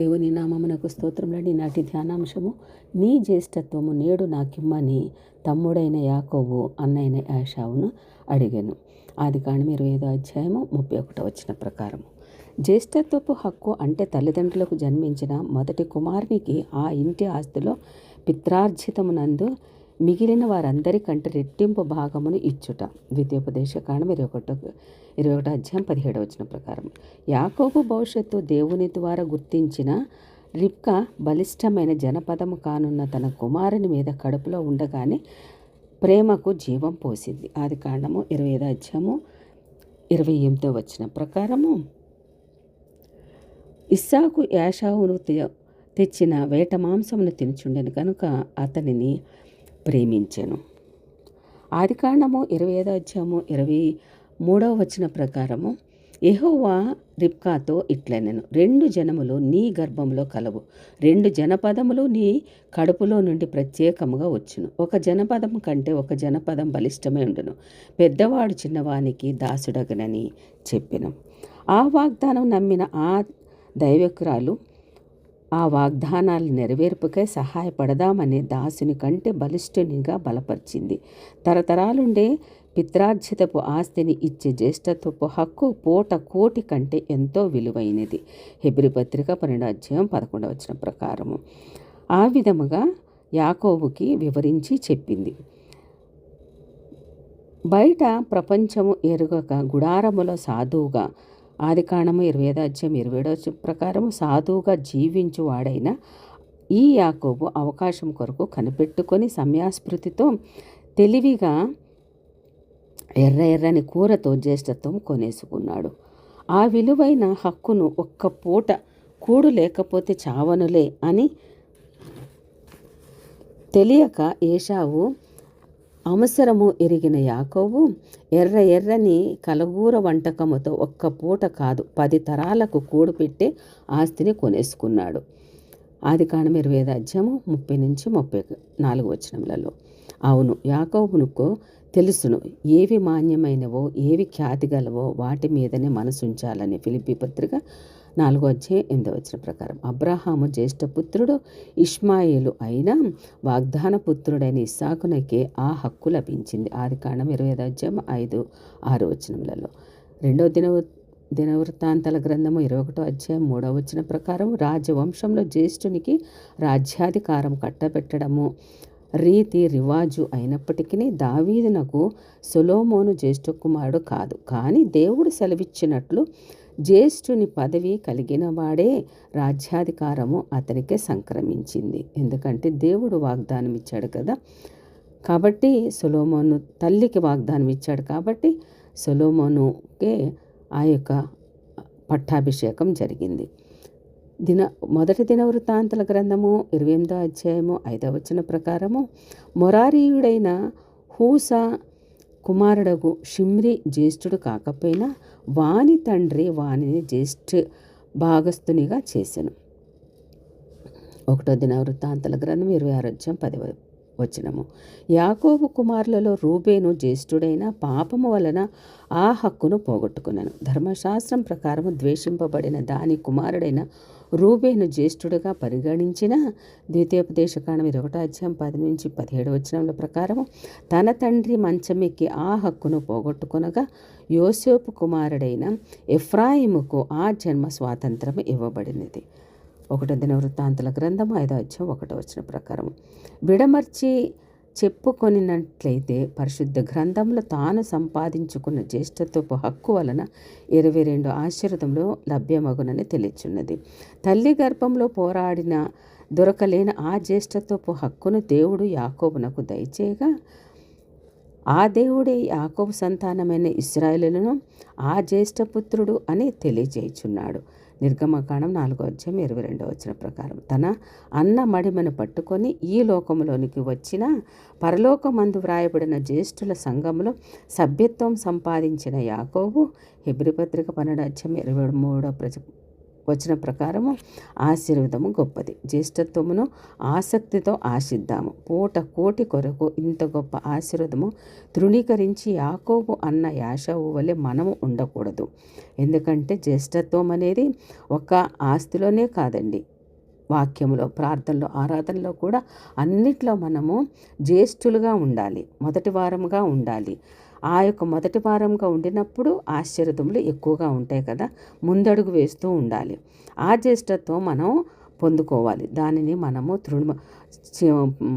దేవుని నామమునకు స్తోత్రములని నాటి ధ్యానాంశము నీ జ్యేష్ఠత్వము నేడు నాకిమ్మని తమ్ముడైన యాకోబు అన్నైన యాషావును అడిగాను. ఆది కాణం ఇరవై ఐదో అధ్యాయము ముప్పై ఒకటో వచ్చిన ప్రకారము. జ్యేష్ఠత్వపు హక్కు అంటే తల్లిదండ్రులకు జన్మించిన మొదటి కుమారునికి ఆ ఇంటి ఆస్తిలో పిత్రార్జితమునందు మిగిలిన వారందరికంటే రెట్టింపు భాగమును ఇచ్చుట. ద్వితీయోపదేశ కాండం ఇరవై ఒకటో ఇరవై ఒకటో అధ్యాయం పదిహేడవ వచ్చిన ప్రకారం. యాకోబు భవిష్యత్తు దేవుని ద్వారా గుర్తించిన రిప్కా బలిష్టమైన జనపదము కానున్న తన కుమారుని మీద కడుపులో ఉండగానే ప్రేమకు జీవం పోసింది. ఆది కాండము ఇరవై ఐదో అధ్యాయము ఇరవై ఎనిమిదో వచ్చిన ప్రకారము. ఇస్సాకు యాషావును తెచ్చిన వేట మాంసమును తినుచుండెను. కనుక అతనిని ప్రేమించెను. ఆదికాండము ఇరవై ఐదో అధ్యాయము ఇరవై మూడవ వచ్చిన ప్రకారము ఎహోవా రిబ్కాతో ఇట్లనెను రెండు జనములు నీ గర్భంలో కలవు రెండు జనపదములు నీ కడుపులో నుండి ప్రత్యేకముగా వచ్చును. ఒక జనపదం కంటే ఒక జనపదం బలిష్టమే ఉండును. పెద్దవాడు చిన్నవానికి దాసుడగనని చెప్పెను. ఆ వాగ్దానం నమ్మిన ఆ దైవకురాలు ఆ వాగ్దానాలు నెరవేర్పుకై సహాయపడదామనే దాసుని కంటే బలిష్ఠునిగా బలపరిచింది. తరతరాలుండే పిత్రార్జితపు ఆస్తిని ఇచ్చే జ్యేష్ఠత్వపు హక్కు పూట కోటి కంటే ఎంతో విలువైనది. హెబ్రి పత్రిక పదకొండు వచ్చిన ప్రకారము. ఆ విధముగా యాకోబుకి వివరించి చెప్పింది. బయట ప్రపంచము ఎరుగక గుడారములో సాధువుగా ఆది కాండము ఇరవై అధ్యాయం ఇరవై ఏడో ప్రకారం సాధువుగా జీవించు వాడైన ఈ యాకోబు అవకాశం కొరకు కనిపెట్టుకొని సమయాస్మృతితో తెలివిగా ఎర్ర ఎర్రని కూరతో జ్యేష్ఠత్వం కొనేసుకున్నాడు. ఆ విలువైన హక్కును ఒక్క పూట కూడు లేకపోతే చావనులే అని తెలియక ఏషావు అవసరము ఎరిగిన యాకోవు ఎర్ర ఎర్రని కలగూర వంటకముతో ఒక్క పూట కాదు పది తరాలకు కూడుపెట్టే ఆస్తిని కొనేసుకున్నాడు. ఆది కాండం ఇరవై అధ్యాయము ముప్పై నుంచి ముప్పై నాలుగు వచనములలో. అవును యాకోబునుకు తెలుసును ఏవి మాన్యమైనవో ఏవి ఖ్యాతి గలవో వాటి మీదనే మనసుంచాలని ఫిలిపి పత్రిక నాలుగో అధ్యాయం ఎనిమిదో వచ్చిన ప్రకారం. అబ్రహాము జ్యేష్ఠపుత్రుడు ఇష్మాయిలు అయినా వాగ్దాన పుత్రుడైన ఇస్సాకునకే ఆ హక్కు లభించింది. ఆది కాండం ఇరవై ఐదు అధ్యాయం ఐదు ఆరు వచనములలో. రెండో దిన దినవృత్తాంతాల గ్రంథము ఇరవై ఒకటో అధ్యాయం మూడవ వచ్చిన ప్రకారం రాజవంశంలో జ్యేష్ఠునికి రాజ్యాధికారం కట్టబెట్టడము రీతి రివాజు అయినప్పటికీ దావీదునకు సొలోమోను జ్యేష్ఠ కుమారుడు కాదు. కానీ దేవుడు సెలవిచ్చినట్లు జ్యేష్ఠుని పదవి కలిగిన వాడే రాజ్యాధికారము అతనికే సంక్రమించింది. ఎందుకంటే దేవుడు వాగ్దానం ఇచ్చాడు కదా. కాబట్టి సొలోమోను తల్లికి వాగ్దానం ఇచ్చాడు కాబట్టి సొలోమోనుకే ఆ యొక్క పట్టాభిషేకం జరిగింది. దిన మొదటి దినవృత్తాంతల గ్రంథము ఇరవై ఎనిమిదో అధ్యాయము ఐదవ వచన ప్రకారము మొరారీయుడైన హూసా కుమారుడగు షిమ్రి జ్యేష్ఠుడు కాకపోయినా వాని తండ్రి వానిని జ్యేష్ఠ భాగస్థునిగా చేశాను ఒకటో దిన వృత్తాంతల గ్రంథం ఇరవై ఆరు అధ్యాయం పదవ వచనము. యాకోబు కుమారులలో రూబేను జ్యేష్ఠుడైన పాపము వలన ఆ హక్కును పోగొట్టుకున్నాను. ధర్మశాస్త్రం ప్రకారం ద్వేషింపబడిన దాని కుమారుడైన రూబేను జ్యేష్ఠుడిగా పరిగణించిన ద్వితీయోపదేశకాండం ఇరవై ఒకటో అధ్యాయం పది నుంచి పదిహేడు వచనముల ప్రకారం తన తండ్రి మంచమెక్కి ఆ హక్కును పోగొట్టుకునగా యోసేపు కుమారుడైన ఎఫ్రాయిముకు ఆ జన్మ స్వాతంత్రం ఇవ్వబడినది. ఒకటో దిన వృత్తాంతుల గ్రంథం ఐదో అధ్యాయం ఒకటో వచ్చిన ప్రకారం. విడమర్చి చెప్పుకొనినట్లయితే పరిశుద్ధ గ్రంథంలో తాను సంపాదించుకున్న జ్యేష్ఠత్వపు హక్కు వలన ఇరవై రెండు ఆశీర్వదంలో లభ్యమగునని తెలియచున్నది. తల్లి గర్భంలో పోరాడిన దొరకలేని ఆ జ్యేష్ఠత్వపు హక్కును దేవుడు యాకోబునకు దయచేయగా ఆ దేవుడే యాకోబు సంతానమైన ఇస్రాయలులను ఆ జ్యేష్ఠపుత్రుడు అని తెలియజేయుచున్నాడు. నిర్గమకాండం నాలుగో అధ్యాయం ఇరవై రెండో వచ్చిన ప్రకారం. తన అన్న మడిమను పట్టుకొని ఈ లోకంలోనికి వచ్చిన పరలోకమందు వ్రాయబడిన జ్యేష్ఠుల సంఘంలో సభ్యత్వం సంపాదించిన యాకోబు హెబ్రిపత్రిక పన్నెండు అధ్యాయం ఇరవై మూడో వచన వచ్చిన ప్రకారము ఆశీర్వదము గొప్పది. జ్యేష్ఠత్వమును ఆసక్తితో ఆశిద్దాము. పూట కోటి కొరకు ఇంత గొప్ప ఆశీర్వదము తృణీకరించి యాకోబు అన్న యాషవు వలె మనము ఉండకూడదు. ఎందుకంటే జ్యేష్ఠత్వం అనేది ఒక ఆస్తిలోనే కాదండి. వాక్యంలో ప్రార్థనలో ఆరాధనలో కూడా అన్నిట్లో మనము జ్యేష్ఠులుగా ఉండాలి. మొదటి వారముగా ఉండాలి. ఆ యొక్క మొదటి వారంగా ఉండినప్పుడు ఆశ్చర్యతములు ఎక్కువగా ఉంటాయి కదా. ముందడుగు వేస్తూ ఉండాలి. ఆ జ్యేష్ఠత్వం మనం పొందుకోవాలి. దానిని మనము తృణ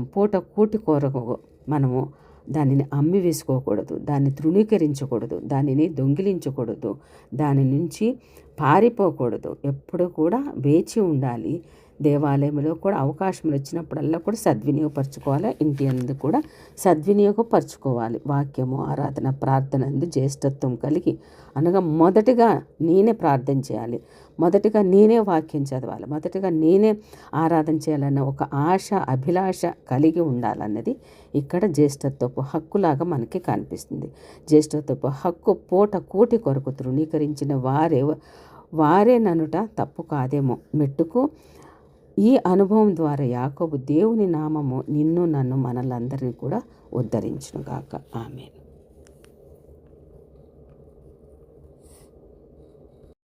పూట కూటి కోరకు మనము దానిని అమ్మి వేసుకోకూడదు. దాన్ని తృణీకరించకూడదు. దానిని దొంగిలించకూడదు. దాని నుంచి పారిపోకూడదు. ఎప్పుడు కూడా వేచి ఉండాలి. దేవాలయంలో కూడా అవకాశం వచ్చినప్పుడల్లా కూడా సద్వినియోగపరచుకోవాలి. ఇంటి అందు కూడా సద్వినియోగపరచుకోవాలి. వాక్యము ఆరాధన ప్రార్థన అందు జ్యేష్ఠత్వం కలిగి అనగా మొదటిగా నేనే ప్రార్థన చేయాలి. మొదటిగా నేనే వాక్యం చదవాలి. మొదటిగా నేనే ఆరాధన చేయాలన్న ఒక ఆశ అభిలాష కలిగి ఉండాలన్నది ఇక్కడ జ్యేష్ఠత్వపు హక్కులాగా మనకి కనిపిస్తుంది. జ్యేష్ఠత్వపు హక్కు పూట కూటి కొరకు తృణీకరించిన వారే వారే ననుట తప్పు కాదేమో. మెట్టుకు ఈ అనుభవం ద్వారా యాకోబు దేవుని నామము నిన్ను నన్ను మనలందరినీ కూడా ఉద్ధరించునుగాక. ఆమెను.